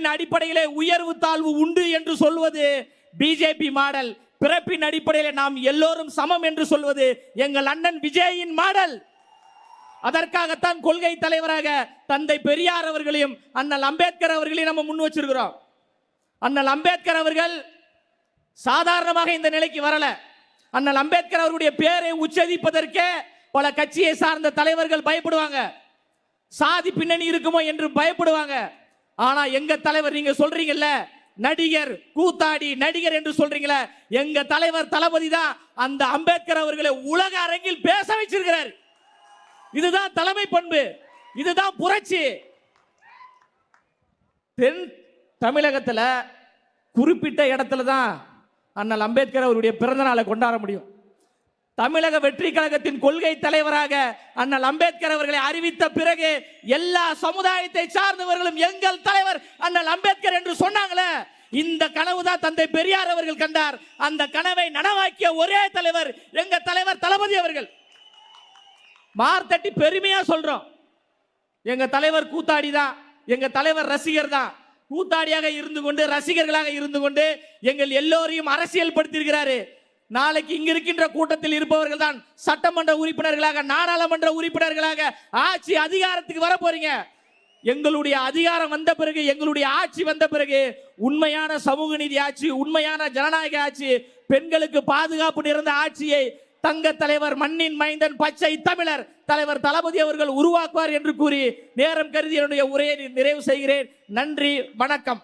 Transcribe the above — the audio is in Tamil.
பிறப்பின் அடிப்படையிலே உயர்வு தாழ்வு உண்டு என்று சொல்வது பிஜேபி மாடல் பிறப்பின் அடிப்படையில் நாம் எல்லோரும் சமம் என்று சொல்வது எங்கள் அண்ணன் விஜயின் மாடல் அதற்காகத்தான் கொள்கை தலைவராக தந்தை பெரியார் அவர்களையும் அண்ணல் அம்பேத்கர் அவர்களையும் நம்ம முன் வச்சிருக்கிறோம். அண்ணல் அம்பேத்கர் அவர்கள் சாதாரணமாக இந்த நிலைக்கு வரல. அண்ணல் அம்பேத்கர் அவருடைய பேரை உச்சரிப்பதற்கே பல கட்சியை சார்ந்த தலைவர்கள் பயப்படுவாங்க. சாதி பின்னணி இருக்குமோ என்று பயப்படுவாங்க. ஆனா எங்க தலைவர் நீங்க சொல்றீங்கல்ல நடிகர் கூத்தாடி நடிகர் என்று சொல்றீங்களே எங்க தலைவர் தளபதி தான் அந்த அம்பேத்கர் அவர்களை உலக அரங்கில் பேச வச்சிருக்கிறார். இதுதான் தலைமை பண்பு இதுதான் புரட்சி. தென் தமிழகத்துல குறிப்பிட்ட இடத்துல தான் அண்ணல் அம்பேத்கர் அவருடைய பிறந்த நாளை கொண்டாட முடியும். தமிழக வெற்றி கழகத்தின் கொள்கை தலைவராக அண்ணல் அம்பேத்கர் அவர்களை அறிவித்த பிறகு எல்லா சமுதாயத்தை சார்ந்தவர்களும் எங்கள் தலைவர் அண்ணல் அம்பேத்கர் என்று சொன்னாங்களே. இந்த கனவு தான் தந்தை பெரியார் அவர்கள் கண்டார். அந்த கனவை நனவாக்கிய ஒரே தலைவர் எங்க தலைவர் தளபதி அவர்கள். மார்த்தட்டி பெருமையா சொல்றோம். எங்க தலைவர் கூத்தாடி தான் எங்க தலைவர் ரசிகர் தான். கூத்தாடியாக இருந்து கொண்டு ரசிகர்களாக இருந்து கொண்டு எங்கள் எல்லோரையும் அரசியல் படுத்தியிருக்கிறாரு நாளைக்கு இங்க இருக்கின்ற கூட்டத்தில் இருப்பவர்கள் தான் சட்டமன்ற உறுப்பினர்களாக நாடாளுமன்ற உறுப்பினர்களாக ஆட்சி அதிகாரத்துக்கு வர போறீங்க. எங்களுடைய அதிகாரம் வந்த பிறகு எங்களுடைய ஆட்சி வந்த பிறகு உண்மையான சமூக நீதி ஆட்சி உண்மையான ஜனநாயக ஆட்சி பெண்களுக்கு பாதுகாப்பு நிறைந்த ஆட்சியை தங்க தலைவர் மண்ணின் மைந்தன் பச்சை தமிழர் தலைவர் தளபதி அவர்கள் உருவாக்குவார் என்று கூறி நேரம் கருதி என்னுடைய உரையை நிறைவு செய்கிறேன். நன்றி வணக்கம்.